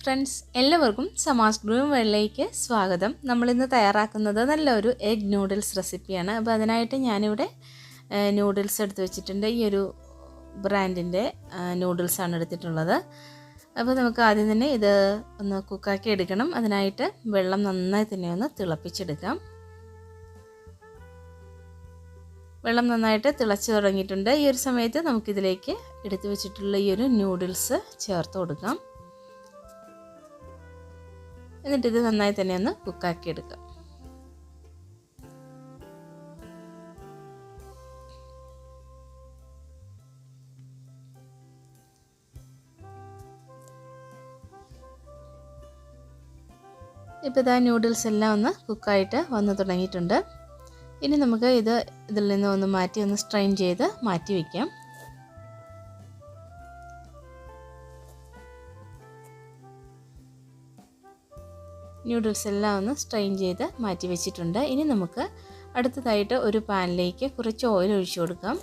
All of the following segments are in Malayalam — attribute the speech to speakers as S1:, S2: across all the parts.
S1: ഫ്രണ്ട്സ് എല്ലാവർക്കും സമാസ് ഗ്രൂം വെള്ളയിലേക്ക് സ്വാഗതം. നമ്മളിന്ന് തയ്യാറാക്കുന്നത് നല്ലൊരു എഗ് നൂഡിൽസ് റെസിപ്പിയാണ് അപ്പോൾ അതിനായിട്ട് ഞാനിവിടെ നൂഡിൽസ് എടുത്ത് വെച്ചിട്ടുണ്ട്. ഈ ഒരു ബ്രാൻഡിന്റെ നൂഡിൽസാണ് എടുത്തിട്ടുള്ളത്. അപ്പോൾ നമുക്ക് ആദ്യം തന്നെ ഇത് ഒന്ന് കുക്കാക്കി എടുക്കണം. അതിനായിട്ട് വെള്ളം നന്നായി തന്നെ ഒന്ന് തിളപ്പിച്ചെടുക്കാം. വെള്ളം നന്നായിട്ട് തിളച്ച് തുടങ്ങിയിട്ടുണ്ട്. ഈ ഒരു സമയത്ത് നമുക്കിതിലേക്ക് എടുത്തു വെച്ചിട്ടുള്ള ഈ ഒരു നൂഡിൽസ് ചേർത്ത് കൊടുക്കാം. എന്നിട്ട് ഇത് നന്നായി തന്നെ ഒന്ന് കുക്കാക്കി എടുക്കാം. ഇപ്പോൾ ഇതാ ന്യൂഡിൽസ് എല്ലാം ഒന്ന് കുക്കായിട്ട് വന്നു തുടങ്ങിയിട്ടുണ്ട്. ഇനി നമുക്ക് ഇത് ഇതിൽ നിന്ന് ഒന്ന് മാറ്റി ഒന്ന് സ്ട്രെയിൻ ചെയ്ത് മാറ്റി വയ്ക്കാം നൂഡിൽസ് എല്ലാം ഒന്ന് സ്ട്രെയിൻ ചെയ്ത് മാറ്റി വെച്ചിട്ടുണ്ട്. ഇനി നമുക്ക് അടുത്തതായിട്ട് ഒരു പാനിലേക്ക് കുറച്ച് ഓയിൽ ഒഴിച്ചു കൊടുക്കാം.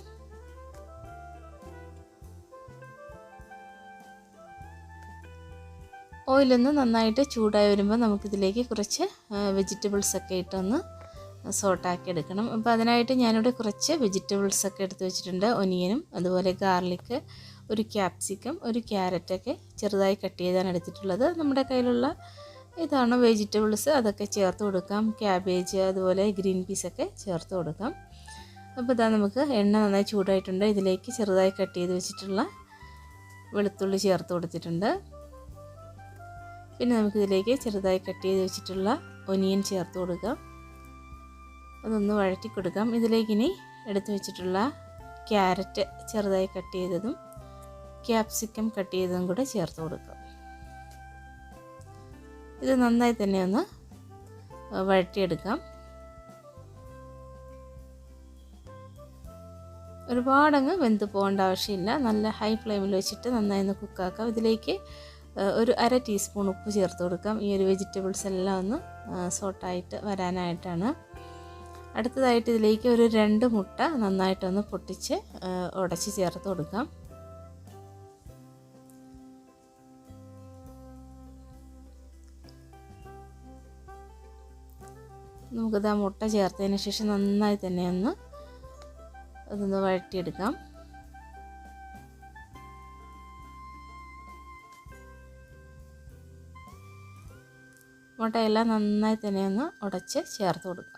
S1: ഓയിലൊന്ന് നന്നായിട്ട് ചൂടായി വരുമ്പോൾ നമുക്കിതിലേക്ക് കുറച്ച് വെജിറ്റബിൾസ് ഒക്കെ ഇട്ടൊന്ന് സോട്ടാക്കി എടുക്കണം. അപ്പോൾ അതിനായിട്ട് ഞാനിവിടെ കുറച്ച് വെജിറ്റബിൾസ് ഒക്കെ എടുത്ത് വെച്ചിട്ടുണ്ട്. ഒനിയനും അതുപോലെ ഗാർലിക്ക് ഒരു ക്യാപ്സിക്കം ഒരു ക്യാരറ്റൊക്കെ ചെറുതായി കട്ട് ചെയ്താണ് എടുത്തിട്ടുള്ളത്. നമ്മുടെ കയ്യിലുള്ള ഇതാണ് വെജിറ്റബിൾസ് അതൊക്കെ ചേർത്ത് കൊടുക്കാം. ക്യാബേജ് അതുപോലെ ഗ്രീൻ പീസൊക്കെ ചേർത്ത് കൊടുക്കാം. അപ്പോൾ ഇതാ നമുക്ക് എണ്ണ നന്നായി ചൂടായിട്ടുണ്ട്. ഇതിലേക്ക് ചെറുതായി കട്ട് ചെയ്ത് വെച്ചിട്ടുള്ള വെളുത്തുള്ളി ചേർത്ത് കൊടുത്തിട്ടുണ്ട്. പിന്നെ നമുക്കിതിലേക്ക് ചെറുതായി കട്ട് ചെയ്ത് വെച്ചിട്ടുള്ള ഒനിയൻ ചേർത്ത് കൊടുക്കാം. അതൊന്ന് വഴറ്റി കൊടുക്കാം. ഇതിലേക്കിനി എടുത്തു വെച്ചിട്ടുള്ള ക്യാരറ്റ് ചെറുതായി കട്ട് ചെയ്തതും ക്യാപ്സിക്കം കട്ട് ചെയ്തതും കൂടെ ചേർത്ത് കൊടുക്കാം. ഇത് നന്നായി തന്നെ ഒന്ന് വഴറ്റിയെടുക്കാം. ഒരുപാടങ്ങ് വെന്ത് പോകേണ്ട ആവശ്യമില്ല. നല്ല ഹൈ ഫ്ലെയിമിൽ വെച്ചിട്ട് നന്നായി ഒന്ന് കുക്കാക്കാം ഇതിലേക്ക് ഒരു അര ടീസ്പൂൺ ഉപ്പ് ചേർത്ത് കൊടുക്കാം. ഈ ഒരു വെജിറ്റബിൾസ് എല്ലാം ഒന്ന് സോട്ടായിട്ട് വരാനായിട്ടാണ്. അടുത്തതായിട്ട് ഇതിലേക്ക് ഒരു രണ്ട് മുട്ട നന്നായിട്ടൊന്ന് പൊട്ടിച്ച് ഉടച്ച് ചേർത്ത് കൊടുക്കാം. നമുക്കിത് ആ മുട്ട ചേർത്തതിന് ശേഷം നന്നായി തന്നെ ഒന്ന് അതൊന്ന് വഴറ്റിയെടുക്കാം. മുട്ടയെല്ലാം നന്നായി തന്നെ ഒന്ന് ഉടച്ച് ചേർത്ത് കൊടുക്കാം.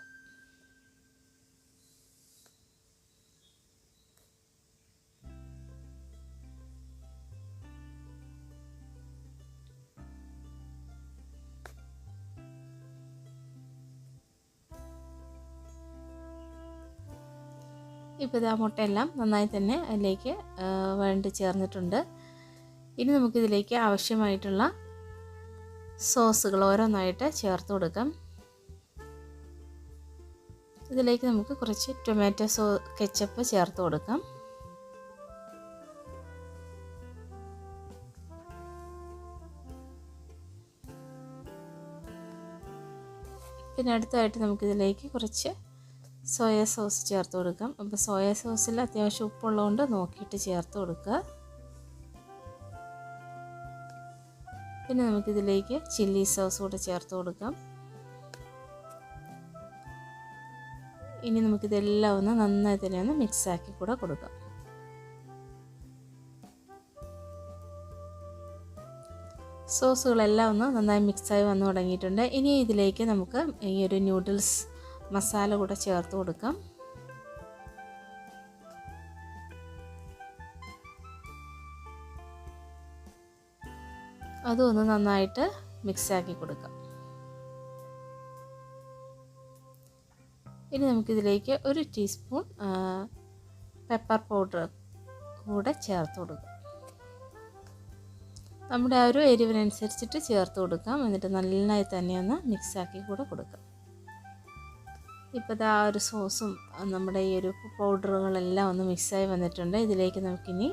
S1: ഇപ്പോൾ ഇതാ മുട്ടയെല്ലാം നന്നായി തന്നെ അതിലേക്ക് വേണ്ടി ചേർന്നിട്ടുണ്ട്. ഇനി നമുക്കിതിലേക്ക് ആവശ്യമായിട്ടുള്ള സോസുകൾ ഓരോന്നായിട്ട് ചേർത്ത് കൊടുക്കാം. ഇതിലേക്ക് നമുക്ക് കുറച്ച് ടൊമാറ്റോ സോ കെച്ചപ്പ് ചേർത്ത് കൊടുക്കാം. പിന്നെ അടുത്തായിട്ട് നമുക്കിതിലേക്ക് കുറച്ച് സോയ സോസ് ചേർത്ത് കൊടുക്കാം അപ്പോൾ സോയ സോസിൽ അത്യാവശ്യം ഉപ്പുള്ളതുകൊണ്ട് നോക്കിയിട്ട് ചേർത്ത് കൊടുക്കുക. പിന്നെ നമുക്കിതിലേക്ക് ചില്ലി സോസ് കൂടെ ചേർത്ത് കൊടുക്കാം. ഇനി നമുക്കിതെല്ലാം ഒന്ന് നന്നായി തന്നെ ഒന്ന് മിക്സാക്കി കൂടെ കൊടുക്കാം. സോസുകളെല്ലാം ഒന്ന് നന്നായി മിക്സായി വന്നു തുടങ്ങിയിട്ടുണ്ട്. ഇനി ഇതിലേക്ക് നമുക്ക് ഈ ഒരു നൂഡിൽസ് മസാല കൂടെ ചേർത്ത് കൊടുക്കാം. അതും ഒന്ന് നന്നായിട്ട് മിക്സാക്കി കൊടുക്കാം. ഇനി നമുക്കിതിലേക്ക് ഒരു ടീസ്പൂൺ പെപ്പർ പൗഡർ കൂടെ ചേർത്ത് കൊടുക്കാം. നമ്മുടെ ആ ഒരു എരിവിനനുസരിച്ചിട്ട് ചേർത്ത് കൊടുക്കാം. എന്നിട്ട് നന്നായി തന്നെ ഒന്ന് മിക്സാക്കി കൂടെ കൊടുക്കാം. ഇപ്പോൾ ആ ഒരു സോസും നമ്മുടെ ഈ ഒരു പൗഡറുകളെല്ലാം ഒന്ന് മിക്സായി വന്നിട്ടുണ്ട്. ഇതിലേക്ക് നമുക്കിനി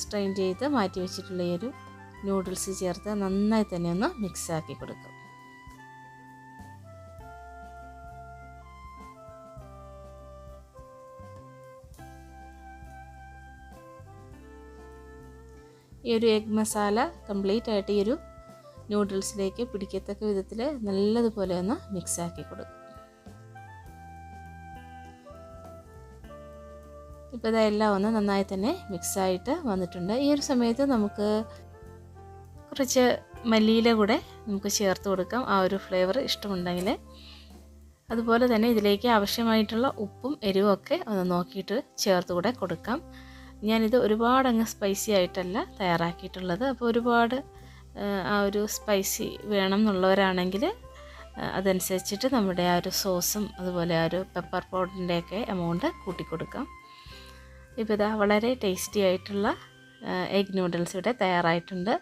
S1: സ്ട്രെയിൻ ചെയ്ത് മാറ്റി വെച്ചിട്ടുള്ള ഈ ഒരു നൂഡിൽസ് ചേർത്ത് നന്നായി തന്നെ ഒന്ന് മിക്സാക്കി കൊടുക്കും. ഈ ഒരു എഗ് മസാല കംപ്ലീറ്റ് ആയിട്ട് ഈ ഒരു നൂഡിൽസിലേക്ക് പിടിക്കത്തക്ക വിധത്തിൽ നല്ലതുപോലെ ഒന്ന് മിക്സാക്കി കൊടുക്കും. ഇപ്പോൾ ഇതെല്ലാം ഒന്ന് നന്നായി തന്നെ മിക്സായിട്ട് വന്നിട്ടുണ്ട്. ഈ ഒരു സമയത്ത് നമുക്ക് കുറച്ച് മല്ലിയില കൂടെ നമുക്ക് ചേർത്ത് കൊടുക്കാം. ആ ഒരു ഫ്ലേവർ ഇഷ്ടമുണ്ടെങ്കിൽ. അതുപോലെ തന്നെ ഇതിലേക്ക് ആവശ്യമായിട്ടുള്ള ഉപ്പും എരിവും ഒക്കെ ഒന്ന് നോക്കിയിട്ട് ചേർത്ത് കൂടെ കൊടുക്കാം. ഞാനിത് ഒരുപാട് അങ്ങ് സ്പൈസി ആയിട്ടല്ല തയ്യാറാക്കിയിട്ടുള്ളത്. അപ്പോൾ ഒരുപാട് ആ ഒരു സ്പൈസി വേണം എന്നുള്ളവരാണെങ്കിൽ അതനുസരിച്ചിട്ട് നമ്മുടെ ആ ഒരു സോസും അതുപോലെ ആ ഒരു പെപ്പർ പൗഡറിന്റെയൊക്കെ എമൗണ്ട് കൂട്ടിക്കൊടുക്കാം. ഇപ്പോൾ ഇതാ വളരെ ടേസ്റ്റി ആയിട്ടുള്ള എഗ് നൂഡിൽസ് ഇവിടെ തയ്യാറായിട്ടുണ്ട്.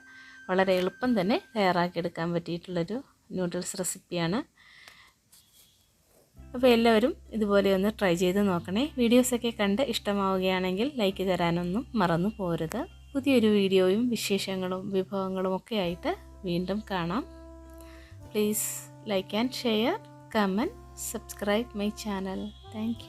S1: വളരെ എളുപ്പം തന്നെ തയ്യാറാക്കിയെടുക്കാൻ പറ്റിയിട്ടുള്ളൊരു നൂഡിൽസ് റെസിപ്പിയാണ് അപ്പോൾ എല്ലാവരും ഇതുപോലെ ഒന്ന് ട്രൈ ചെയ്ത് നോക്കണേ. വീഡിയോസൊക്കെ കണ്ട് ഇഷ്ടമാവുകയാണെങ്കിൽ ലൈക്ക് തരാനൊന്നും മറന്നു പോരുത്. പുതിയൊരു വീഡിയോയും വിശേഷങ്ങളും വിഭവങ്ങളും ഒക്കെ ആയിട്ട് വീണ്ടും കാണാം. Please like and share comment subscribe my channel thank